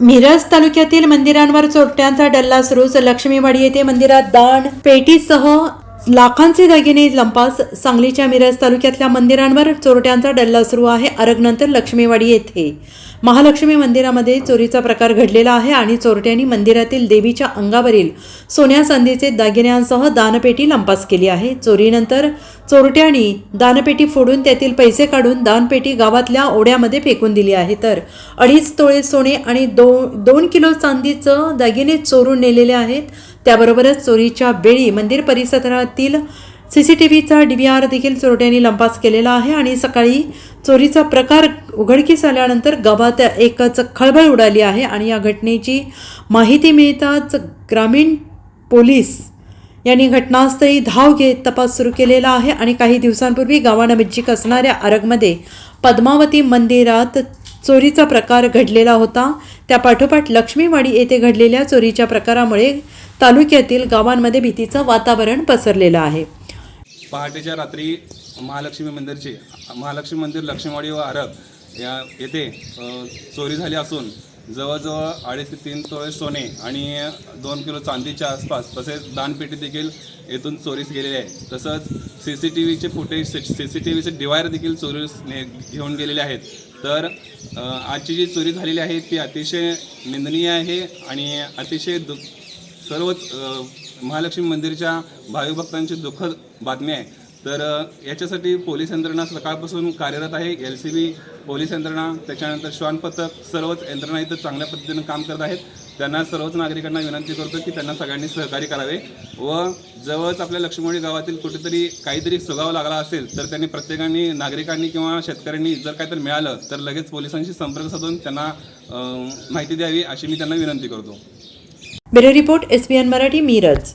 मिरज तालुक्यातील मंदिरांवर चोरट्यांचा डल्ला सुरूच लक्ष्मीवाडी येथे मंदिरात दान पेटीसह लाखांचे दागिने लंपास सांगलीच्या मिरज तालुक्यातल्या मंदिरांवर चोरट्यांचा डल्ला सुरू आहे. अरगनंतर लक्ष्मीवाडी येथे. महालक्ष्मी मंदिरामध्ये चोरीचा प्रकार घडलेला आहे आणि चोरट्यांनी मंदिरातील देवीच्या अंगावरील सोन्या चांदीचे दागिन्यांसह दानपेटी लंपास केली आहे. चोरीनंतर चोरट्यांनी दानपेटी फोडून त्यातील पैसे काढून दानपेटी गावातल्या ओढ्यामध्ये फेकून दिली आहे. तर अडीच तोळे सोने आणि दो दोन किलो चांदीचं दागिने चोरून नेलेले आहेत. त्याबरोबरच चोरीच्या वेळी मंदिर परिसरातील सी सी टी व्हीचा डी व्ही आर देखील चोरट्यांनी लंपास केलेला आहे आणि सकाळी चोरीचा प्रकार उघडकीस आल्यानंतर गावात एकच खळबळ उडाली आहे आणि या घटनेची माहिती मिळताच ग्रामीण पोलीस यांनी घटनास्थळी धाव घेत तपास सुरू केलेला आहे आणि काही दिवसांपूर्वी गावानजिक असणाऱ्या आरगमध्ये पद्मावती मंदिरात चोरीचा प्रकार घडलेला होता. त्या पाठोपाठ लक्ष्मीवाडी येथे घडलेल्या चोरीच्या प्रकारामुळे तालुक्यातील गावांमध्ये भीतीचं वातावरण पसरलेलं आहे. पहाटेच्या रात्री महालक्ष्मी मंदिरची महालक्ष्मी मंदिर लक्ष्मीवाडी व आरब या येथे चोरी झाली असून जवळजवळ अडीच ते तीन तोळे सोने आणि दोन किलो चांदीच्या आसपास तसेच दानपेटी देखील येथून चोरीस गेलेली आहे तसंच सी सी टी व्हीचे फुटेज सी सी टी व्हीचे डिवायर देखील चोरीस ने घेऊन गेलेले आहेत. तर आजची जी चोरी झालेली आहे ती अतिशय निंदनीय आहे आणि अतिशय दु सर्वच महालक्ष्मी मंदिरच्या भाविभक्तांची दुःखद बातमी आहे. तर याच्यासाठी पोलीस यंत्रणा सकाळपासून कार्यरत आहे. एल सी बी पोलीस यंत्रणा त्याच्यानंतर श्वान पथक सर्वच यंत्रणा इथं चांगल्या पद्धतीनं काम करत आहेत. त्यांना सर्वच नागरिकांना विनंती करतो की त्यांना सगळ्यांनी सहकार्य करावे व जवळच आपल्या लक्ष्मीवाडी गावातील कुठेतरी काहीतरी सुगाव लागला असेल तर त्यांनी प्रत्येकाने नागरिकांनी किंवा शेतकऱ्यांनी जर काहीतरी मिळालं तर लगेच पोलिसांशी संपर्क साधून त्यांना माहिती द्यावी अशी मी त्यांना विनंती करतो. Bureau report S N Marathi Miraj.